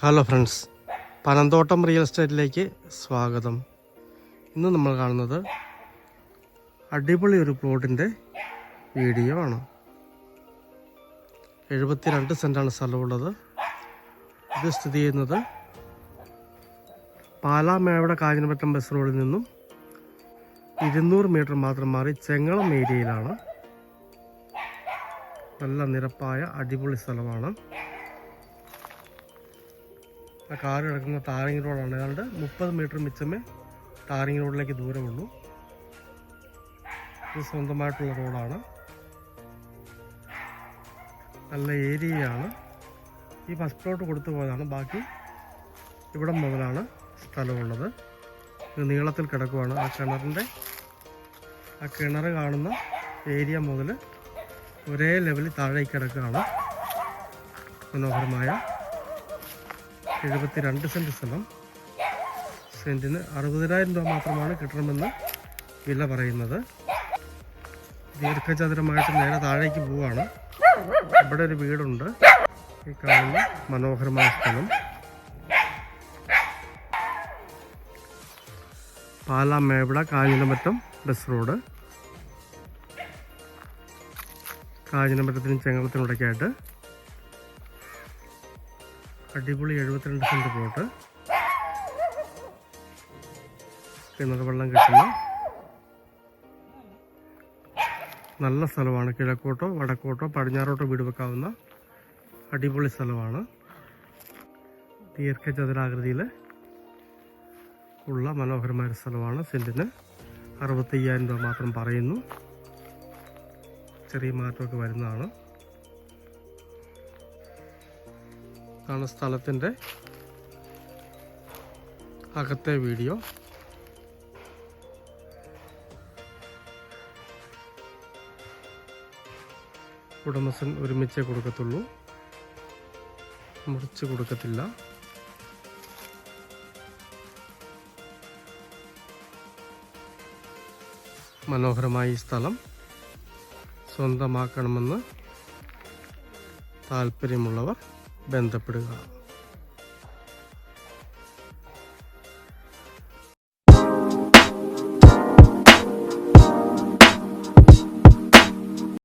Hello friends Panamthottam real എസ്റ്റേറ്റിലേക്ക് സ്വാഗതം. ഇന്ന് നമ്മൾ കാണുന്നത് അടിപൊളി ഒരു പ്ലോട്ടിന്റെ വീഡിയോ ആണ്. എഴുപത്തിരണ്ട് സെന്റാണ് സ്ഥലമുള്ളത്. ഇത് സ്ഥിതി ചെയ്യുന്നത് പാലാ മേവട കാഞ്ഞിരപ്പറ്റം ബസ് റോഡിൽ നിന്നും ഇരുന്നൂറ് മീറ്റർ മാത്രം മാറി ചെങ്ങളം ഏരിയയിലാണ്. നല്ല നിരപ്പായ അടിപൊളി സ്ഥലമാണ്. ആ കാർ കിടക്കുന്ന താറിങ് റോഡാണ്. ഏതാണ്ട് മുപ്പത് മീറ്റർ മിച്ചമേ താറിങ് റോഡിലേക്ക് ദൂരമുള്ളൂ. ഇത് സ്വന്തമായിട്ടുള്ള റോഡാണ്. നല്ല ഏരിയയാണ്. ഈ ഫസ്റ്റ് പ്ലോട്ട് കൊടുത്തു പോയതാണ്. ബാക്കി ഇവിടം മുതലാണ് സ്ഥലമുള്ളത്. ഇത് നീളത്തിൽ കിടക്കുവാണ്. ആ കിണറിന്റെ ആ കിണർ കാണുന്ന ഏരിയ മുതൽ ഒരേ ലെവലിൽ താഴേക്ക് കിടക്കുകയാണ്. മനോഹരമായ എഴുപത്തിരണ്ട് സെന്റ് സ്ഥലം. സെന്റിന് അറുപതിനായിരം രൂപ മാത്രമാണ് കിട്ടണമെന്ന് വില പറയുന്നത്. ദീർഘചതുരമായിട്ട് നേരെ താഴേക്ക് പോവാണ്. ഇവിടെ ഒരു വീടുണ്ട്. ഈ കാണുന്ന മനോഹരമായ സ്ഥലം. Pala Mevida Kanjilamattom bus road. കാഞ്ഞിലമറ്റത്തിനും ചെങ്ങളത്തിനും ഇടയ്ക്കായിട്ട് അടിപൊളി എഴുപത്തിരണ്ട് സെന്റ് പ്ലോട്ട് കിണർ വെള്ളം കിട്ടുന്നു. നല്ല സ്ഥലമാണ് കിഴക്കോട്ടോ വടക്കോട്ടോ പടിഞ്ഞാറോട്ടോ വീട് വെക്കാവുന്ന അടിപൊളി സ്ഥലമാണ്. ദീർഘചതുരാകൃതിയിൽ ഉള്ള മനോഹരമായ സ്ഥലമാണ്. സെന്റിന് അറുപത്തയ്യായിരം രൂപ മാത്രം പറയുന്നു. ചെറിയ മാറ്റമൊക്കെ വരുന്നതാണ്. ആണ് സ്ഥലത്തിന്റെ അകത്തെ വീഡിയോ. ഉടമസ്ഥൻ ഒരുമിച്ചേ കൊടുക്കത്തുള്ളൂ. മുറിച്ച് കൊടുക്കത്തില്ല. മനോഹരമായ ഈ സ്ഥലം സ്വന്തമാക്കണമെന്ന് താല്പര്യമുള്ളവർ ബന്ധപ്പെടുക.